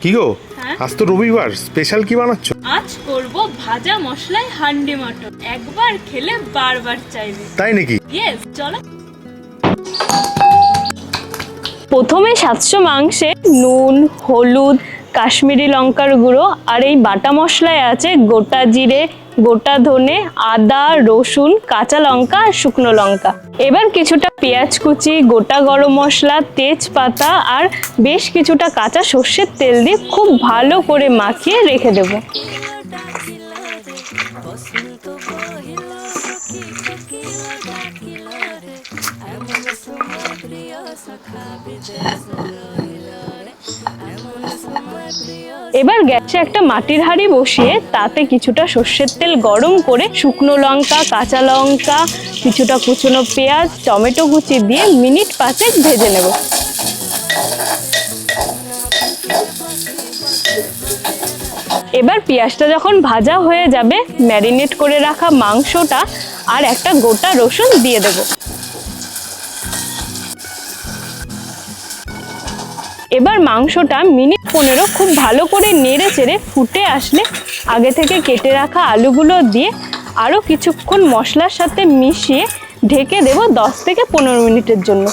কি গো? হ্যাঁ? আজ তো রবিবার স্পেশাল কি বানাচ্ছ? আজ করব ভাজা মশলায় হান্ডি মটন। একবার খেলে বারবার চাইবে। তাই নাকি? ইয়েস চলো। প্রথমে সাতশো মাংসে নুন হলুদ কাশ্মীরি লঙ্কার গুঁড়ো আর এই বাটা মশলায় আছে গোটা জিরে গোটা ধনে, আদা, রসুন, কাঁচা লঙ্কা আর শুকনো লঙ্কা। এবার কিছুটা পেঁয়াজ কুচি, গোটা গরম মশলা, তেজপাতা আর বেশ কিছুটা কাঁচা সর্ষের তেল দিয়ে খুব ভালো করে মাখিয়ে রেখে দেবো। এবার গ্যাসে একটা মাটির হাঁড়ি বসিয়ে তাতে কিছুটা সর্ষের তেল গরম করে শুকনো লঙ্কা, কাঁচা লঙ্কা, কিছুটা কুচনো পেঁয়াজ, টমেটো কুচি দিয়ে মিনিট পাঁচেক ভেজে নেব। এবার পেঁয়াজটা যখন ভাজা হয়ে যাবে, ম্যারিনেট করে রাখা মাংসটা আর একটা গোটা রসুন দিয়ে দেবো। এবার মাংসটা মিনিট পনেরো খুব ভালো করে নেড়ে চেড়ে ফুটে আসলে আগে থেকে কেটে রাখা আলুগুলো দিয়ে আরও কিছুক্ষণ মশলার সাথে মিশিয়ে ঢেকে দেব দশ থেকে পনেরো মিনিটের জন্য।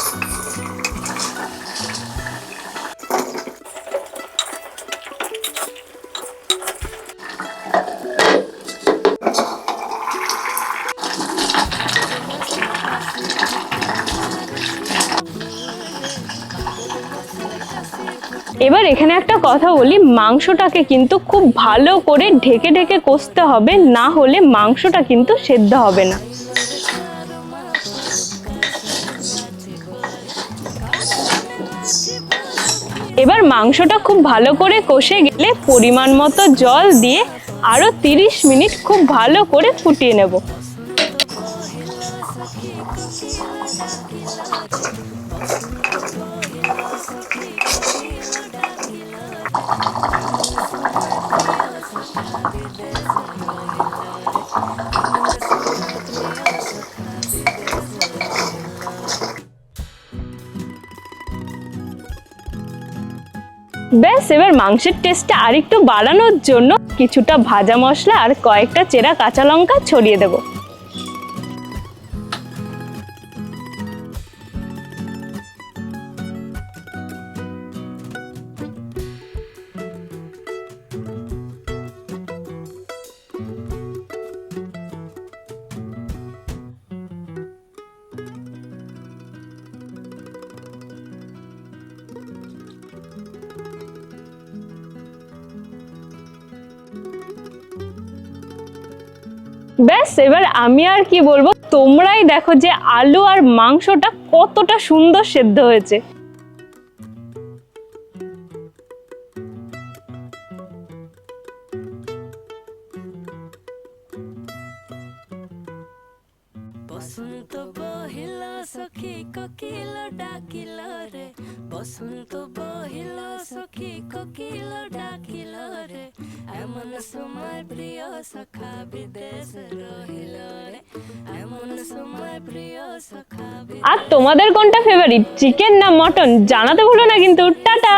এবার এখানে একটা কথা বলি, মাংসটাকে কিন্তু খুব ভালো করে ঢেকে ঢেকে কষতে হবে, না হলে মাংসটা কিন্তু সেদ্ধ হবে না। এবার মাংসটা খুব ভালো করে কষে গেলে পরিমাণ মতো জল দিয়ে আরও তিরিশ মিনিট খুব ভালো করে ফুটিয়ে নেব। ব্যাস, এবার মাংসের টেস্টটা আরেকটু বাড়ানোর জন্য কিছুটা ভাজা মশলা আর কয়েকটা চেরা কাঁচা লঙ্কা ছড়িয়ে দেবো। ব্যাস, এবার আমি আর কি বলব? তোমরাই দেখো যে আলু আর মাংসটা কতটা সুন্দর সেদ্ধ হয়েছে। বসন্ত বহিল, সখী কোকিল ডাকিল রে। বসন্ত বহিল, সখী কোকিল ডাকিল রে। এমন সময় প্রিয় সখা বিদেশ রহিল এমন সময় প্রিয় সখা আর তোমাদের কোনটা ফেভারিট চিকেন না মটন জানাতে ভুলো না কিন্তু। টাটা!